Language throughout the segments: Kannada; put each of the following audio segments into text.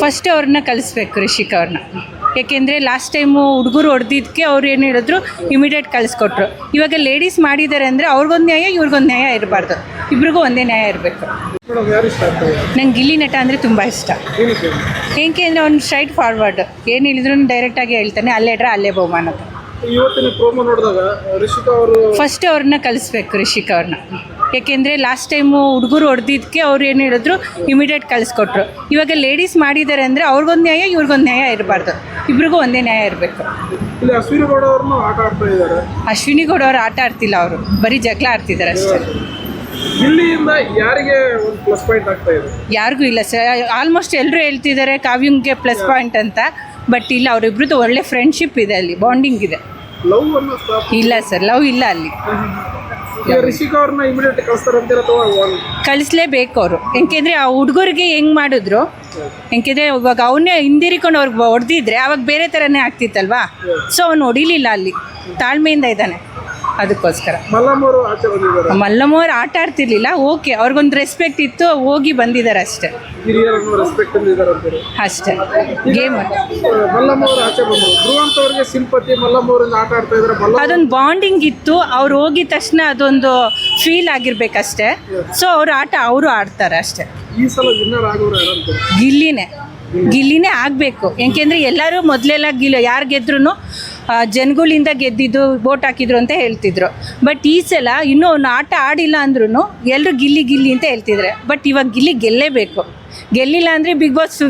ಫಸ್ಟ್ ಅವ್ರನ್ನ ಕಲಿಸ್ಬೇಕು ರಿಷಿಕ್ ಅವ್ರನ್ನ. ಏಕೆಂದರೆ ಲಾಸ್ಟ್ ಟೈಮು ಹುಡುಗರು ಹೊಡೆದಿದ್ದಕ್ಕೆ ಅವ್ರು ಏನು ಹೇಳಿದ್ರು ಇಮಿಡಿಯೇಟ್ ಕಳಿಸ್ಕೊಟ್ರು. ಇವಾಗ ಲೇಡೀಸ್ ಮಾಡಿದ್ದಾರೆ ಅಂದರೆ ಅವ್ರಿಗೊಂದು ನ್ಯಾಯ ಇವ್ರಿಗೊಂದು ನ್ಯಾಯ ಇರಬಾರ್ದು. ಇಬ್ರಿಗೂ ಒಂದೇ ನ್ಯಾಯ ಇರಬೇಕು. ನಂಗೆ ಗಿಲ್ಲಿ ನಟ ಅಂದರೆ ತುಂಬ ಇಷ್ಟ. ಏನಕ್ಕೆ ಅಂದರೆ ಅವ್ನು ಸ್ಟ್ರೈಟ್ ಫಾರ್ವರ್ಡ್ ಏನು ಹೇಳಿದ್ರು ಡೈರೆಕ್ಟಾಗಿ ಹೇಳ್ತಾನೆ ಅಲ್ಲೇ ಇಡ್ರೆ ಅಲ್ಲೇ ಬಹುಮಾನ ಫಸ್ಟ್ ಅವ್ರನ್ನ ಕಲಿಸ್ಬೇಕು ರಿಷಿಕ್ ಅವ್ರನ್ನ. ಏಕೆಂದರೆ ಲಾಸ್ಟ್ ಟೈಮು ಹುಡುಗರು ಹೊಡೆದಿದ್ದಕ್ಕೆ ಅವ್ರು ಏನು ಹೇಳಿದ್ರು ಇಮಿಡಿಯೇಟ್ ಕಳಿಸ್ಕೊಟ್ರು. ಇವಾಗ ಲೇಡೀಸ್ ಮಾಡಿದ್ದಾರೆ ಅಂದರೆ ಅವ್ರಿಗೊಂದು ನ್ಯಾಯ ಇವ್ರಿಗೊಂದು ನ್ಯಾಯ ಇರಬಾರ್ದು. ಇಬ್ರಿಗೂ ಒಂದೇ ನ್ಯಾಯ ಇರಬೇಕು. ಅಶ್ವಿನಿ ಗೌಡ ಅವರು ಆಟ ಆಡ್ತಿಲ್ಲ ಅವರು. ಬರೀ ಜಗಳ ಆಡ್ತಿದ್ದಾರೆ ಅಷ್ಟೇ. ಯಾರಿಗೆ ಒಂದು ಪ್ಲಸ್ ಪಾಯಿಂಟ್ ಯಾರಿಗೂ ಇಲ್ಲ ಸರ್ ಆಲ್ಮೋಸ್ಟ್ ಎಲ್ಲರೂ ಹೇಳ್ತಿದ್ದಾರೆ ಕಾವ್ಯಂಗೆ ಪ್ಲಸ್ ಪಾಯಿಂಟ್ ಅಂತ. ಬಟ್ ಇಲ್ಲ ಅವರಿಬ್ರದ್ದು ಒಳ್ಳೆ ಫ್ರೆಂಡ್ಶಿಪ್ ಇದೆ ಅಲ್ಲಿ ಬಾಂಡಿಂಗ್ ಇದೆ. ಇಲ್ಲ ಸರ್ ಲವ್ ಇಲ್ಲ ಅಲ್ಲಿ. ಕಳಿಸ್ಲೇಬೇಕು ಅವರು. ಯಾಕೆಂದರೆ ಆ ಹುಡುಗರಿಗೆ ಹೆಂಗೆ ಮಾಡಿದ್ರು? ಯಾಕೆಂದರೆ ಇವಾಗ ಅವನ್ನೇ ಹಿಂದಿರಿಕೊಂಡು ಅವ್ರಿಗೆ ಹೊಡೆದಿದ್ರೆ ಅವಾಗ ಬೇರೆ ಥರನೇ ಆಗ್ತಿತ್ತಲ್ವಾ? ಸೊ ಅವ್ನು ಹೊಡಿಲಿಲ್ಲ ಅಲ್ಲಿ. ತಾಳ್ಮೆಯಿಂದ ಇದ್ದಾನೆ. ಅದಕ್ಕೋಸ್ಕರ. ಮಲ್ಲಮ್ಮ ಅವರು ಆಚೆ ಬಂದಿದ್ದಾರೆ. ಮಲ್ಲಮ್ಮವ್ರು ಆಟ ಆಡ್ತಿರ್ಲಿಲ್ಲ ಓಕೆ ಅವ್ರಿಗೊಂದು ರೆಸ್ಪೆಕ್ಟ್ ಇತ್ತು ಹೋಗಿ ಬಂದಿದ್ದಾರೆ ಅಷ್ಟೇ. ಹಿರಿಯರನ್ನು ರೆಸ್ಪೆಕ್ಟ್ ಅಷ್ಟೇ. ಗೇಮ್ ಆಚೆ ಬಂದರು. ಸಿಂಪತಿ ಆಟ ಆಡ್ತಾ ಇದ್ದಾರೆ ಅದೊಂದು ಬಾಂಡಿಂಗ್ ಇತ್ತು ಅವ್ರು ಹೋಗಿದ ತಕ್ಷಣ ಅದೊಂದು ಫೀಲ್ ಆಗಿರ್ಬೇಕಷ್ಟೇ. ಸೊ ಅವ್ರು ಆಟ ಅವರು ಆಡ್ತಾರೆ ಅಷ್ಟೇ. ಈ ಸಲ ವಿನ್ನರ್ ಆಗೋರು ಯಾರು ಅಂತಾರೆ? ಗಿಲ್ಲಿನೇ. ಗಿಲ್ಲಿನೇ ಆಗಬೇಕು. ಯಾಕೆಂದ್ರೆ ಎಲ್ಲರೂ ಮೊದಲೆಲ್ಲ ಗಿಲ್ ಯಾರು ಗೆದ್ರೂ ಜನಗಳಿಂದ ಗೆದ್ದಿದ್ದು ವೋಟ್ ಹಾಕಿದ್ರು ಅಂತ ಹೇಳ್ತಿದ್ರು. ಬಟ್ ಈ ಸಲ ಇನ್ನೂ ಅವ್ನು ಆಟ ಆಡಿಲ್ಲ ಅಂದ್ರೂ ಎಲ್ಲರೂ ಗಿಲ್ಲಿ ಗಿಲ್ಲಿ ಅಂತ ಹೇಳ್ತಿದ್ರೆ. ಬಟ್ ಇವಾಗ ಗಿಲ್ಲಿ ಗೆಲ್ಲೇಬೇಕು. ಗೆಲ್ಲಿಲ್ಲ ಅಂದರೆ ಬಿಗ್ ಬಾಸ್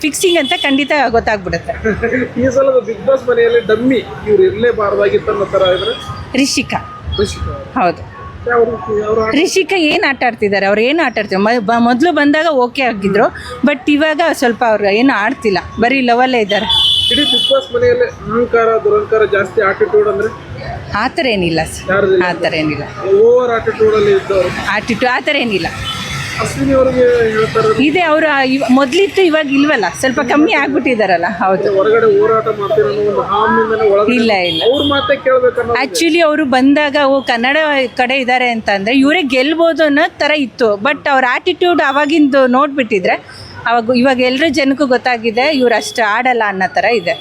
ಫಿಕ್ಸಿಂಗ್ ಅಂತ ಖಂಡಿತ ಗೊತ್ತಾಗ್ಬಿಡುತ್ತೆ. ಈ ಸಲ ಬಿಗ್ ಬಾಸ್ ಮನೆಯಲ್ಲಿ ಡಮ್ಮಿ ಇವ್ರು ಇರಲೇಬಾರ್ದಾಗಿತ್ತು ಅನ್ನೋ ಥರ ಇದ್ರೆ? ರಿಷಿಕಾ. ಹೌದು. ರಿಷಿಕಾ ಏನು ಆಟ ಆಡ್ತಿದ್ದಾರೆ ಅವ್ರು ಏನು ಆಟ ಆಡ್ತಿದ್ದಾರೆ ಮೊದಲು ಬಂದಾಗ ಓಕೆ ಆಗಿದ್ರು. ಬಟ್ ಇವಾಗ ಸ್ವಲ್ಪ ಅವ್ರು ಏನು ಆಡ್ತಿಲ್ಲ. ಬರೀ ಲವಲ್ಲೇ ಇದ್ದಾರೆ. ಇಡೀ ಬಿಗ್ ಬಾಸ್ ಮನೆಯಲ್ಲಿ ಅಹಂಕಾರ ದುರಂಕಾರ ಜಾಸ್ತಿ ಆಟಿಟ್ಯೂಡ್ ಅಂದ್ರೆ? ಆ ಥರ ಏನಿಲ್ಲ ಸರ್. ಆ ಥರ ಏನಿಲ್ಲ. ಓವರ್ ಆಟಿಟ್ಯೂಡ್ ಅಲ್ಲಿ ಇದ್ದವರು? ಆಟಿಟ್ಯೂಡ್ ಆ ಥರ ಏನಿಲ್ಲ. ಅಶ್ವಿನಿ ಅವರಿಗೆ ಹೇಳ್ತಾರೆ ಇದೆ ಅವರು ಮೊದಲಿತ್ತು ಇವಾಗ ಇಲ್ವಲ್ಲ? ಸ್ವಲ್ಪ ಕಮ್ಮಿ ಆಗ್ಬಿಟ್ಟಿದಾರಲ್ಲ ಹೌದು. ಹೊರಗಡೆ ಹೋರಾಟ ಮಾಡ್ತೀರ ಇಲ್ಲ ಇಲ್ಲ. ಅವ್ರ ಮಾತೇ ಕೇಳ್ಬೇಕನ್ನೋ ಆ್ಯಕ್ಚುಲಿ ಅವರು ಬಂದಾಗ ಓ ಕನ್ನಡ ಕಡೆ ಇದ್ದಾರೆ ಅಂತಂದರೆ ಇವರೇ ಗೆಲ್ಬೋದು ಅನ್ನೋ ಥರ ಇತ್ತು. ಬಟ್ ಅವ್ರ ಆಟಿಟ್ಯೂಡ್ ಅವಾಗಿಂದು ನೋಡ್ಬಿಟ್ಟಿದ್ರೆ ಅವಾಗ ಇವಾಗ ಎಲ್ಲರೂ ಜನಕ್ಕೂ ಗೊತ್ತಾಗಿದೆ ಇವ್ರು ಅಷ್ಟು ಆಡಲ್ಲ ಅನ್ನೋ ಥರ ಇದೆ.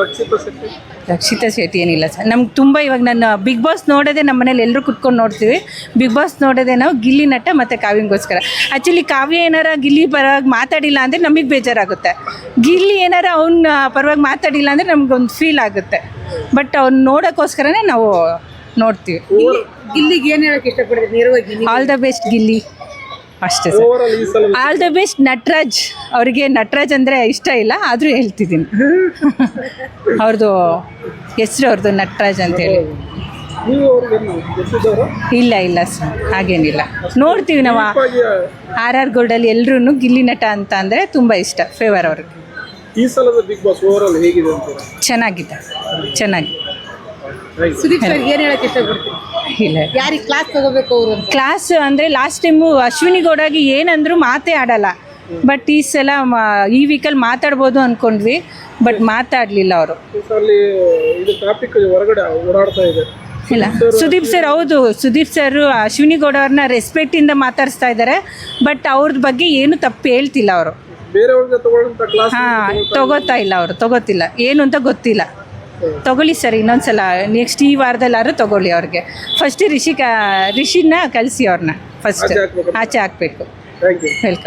ರಕ್ಷಿತ ಶೆಟ್ಟಿ? ರಕ್ಷಿತಾ ಶೆಟ್ಟಿ ಏನಿಲ್ಲ ಸರ್. ನಮ್ಗೆ ತುಂಬ ಇವಾಗ ನಾನು ಬಿಗ್ ಬಾಸ್ ನೋಡೋದೇ ನಮ್ಮ ಮನೇಲಿ ಎಲ್ಲರೂ ಕುತ್ಕೊಂಡು ನೋಡ್ತೀವಿ. ಬಿಗ್ ಬಾಸ್ ನೋಡೋದೇ ನಾವು ಗಿಲ್ಲಿ ನಟ ಮತ್ತು ಕಾವ್ಯಂಗೋಸ್ಕರ. ಆ್ಯಕ್ಚುಲಿ ಕಾವ್ಯ ಏನಾರ ಗಿಲ್ಲಿ ಪರವಾಗಿ ಮಾತಾಡಿಲ್ಲ ಅಂದರೆ ನಮಗೆ ಬೇಜಾರಾಗುತ್ತೆ. ಗಿಲ್ಲಿ ಏನಾರ ಅವ್ನ ಪರವಾಗಿ ಮಾತಾಡಿಲ್ಲ ಅಂದರೆ ನಮ್ಗೊಂದು ಫೀಲ್ ಆಗುತ್ತೆ. ಬಟ್ ಅವ್ನು ನೋಡೋಕ್ಕೋಸ್ಕರನೇ ನಾವು ನೋಡ್ತೀವಿ. ಗಿಲ್ಲಿಗೆ ಏನು ಹೇಳೋಕ್ಕೆ ಇಷ್ಟಪಡ್ತೀನಿ ನೇರವಾಗಿ ಆಲ್ ದ ಬೆಸ್ಟ್ ಗಿಲ್ಲಿ. ಅಷ್ಟೇ sir. All the best Nataraj. ಅವರಿಗೆ ನಟರಾಜ್ ಅಂದರೆ ಇಷ್ಟ ಇಲ್ಲ ಆದರೂ ಹೇಳ್ತಿದ್ದೀನಿ. ಅವ್ರದ್ದು ಹೆಸರು ಅವ್ರದ್ದು ನಟರಾಜ್ ಅಂತೇಳಿ ಇಲ್ಲ ಇಲ್ಲ ಸರ್ ಹಾಗೇನಿಲ್ಲ. ನೋಡ್ತೀವಿ ನಾವು ಆರ್ ಆರ್ ಗೋಲ್ಡಲ್ಲಿ ಎಲ್ಲರೂ ಗಿಲ್ಲಿ ನಟ ಅಂತ ಅಂದರೆ ತುಂಬ ಇಷ್ಟ ಫೇವರ್ ಅವ್ರಿಗೆ. ಈ ಸಲದ ಬಿಗ್ ಬಾಸ್ ಓವರ್ ಆಲ್ ಹೇಗಿದೆ ಚೆನ್ನಾಗಿದೆ ಚೆನ್ನಾಗಿ ಸುದೀಪ್ ಸರ್ ಏನು ಹೇಳಕ್ಕೆ ಇಷ್ಟಪಡ್ತೀನಿ ಇಲ್ಲ. ಯಾರಿಗೆ ಕ್ಲಾಸ್ ತಗೋಬೇಕು ಅವರು ಕ್ಲಾಸ್ ಅಂದರೆ ಲಾಸ್ಟ್ ಟೈಮು ಅಶ್ವಿನಿ ಗೌಡಾಗಿ ಏನಂದ್ರು ಮಾತೇ ಆಡಲ್ಲ. ಬಟ್ ಈ ಸಲ ಮ- ಈ ವೀಕಲ್ಲಿ ಮಾತಾಡ್ಬೋದು ಅನ್ಕೊಂಡ್ವಿ. ಬಟ್ ಮಾತಾಡಲಿಲ್ಲ ಅವರು. ಅಲ್ಲಿ ಇದು ಟಾಪಿಕ್ ಹೊರಗಡೆ ಓಡಾಡ್ತಾ ಇದೆ. ಇಲ್ಲ. ಸುದೀಪ್ ಸರ್ ಹೌದು. ಸುದೀಪ್ ಸರ್ ಅಶ್ವಿನಿ ಗೌಡ ಅವ್ರನ್ನ ರೆಸ್ಪೆಕ್ಟಿಂದ ಮಾತಾಡಿಸ್ತಾ ಇದ್ದಾರೆ ಬಟ್ ಅವ್ರದ್ ಬಗ್ಗೆ ಏನು ತಪ್ಪು ಹೇಳ್ತಿಲ್ಲ ಅವರು. ಹಾ ತಗೊಳ್ಳಂತ ಕ್ಲಾಸ್ ಹಾಂ ತಗೋತಾ ಇಲ್ಲ ಅವರು. ತಗೋತಿಲ್ಲ. ಏನು ಅಂತ ಗೊತ್ತಿಲ್ಲ. ತಗೊಳ್ಳಿ ಸರ್ ಇನ್ನೊಂದ್ಸಲ. ನೆಕ್ಸ್ಟ್ ಈ ವಾರದಲ್ಲಾದ್ರೂ ತಗೊಳ್ಳಿ ಅವ್ರಿಗೆ. ಫಸ್ಟ್ ರಿಷಿಕ ರಿಷಿನ ಕಳಿಸಿ ಅವ್ರನ್ನ. ಫಸ್ಟ್ ಆಚೆ ಹಾಕ್ಬೇಕು. ವೆಲ್ಕಮ್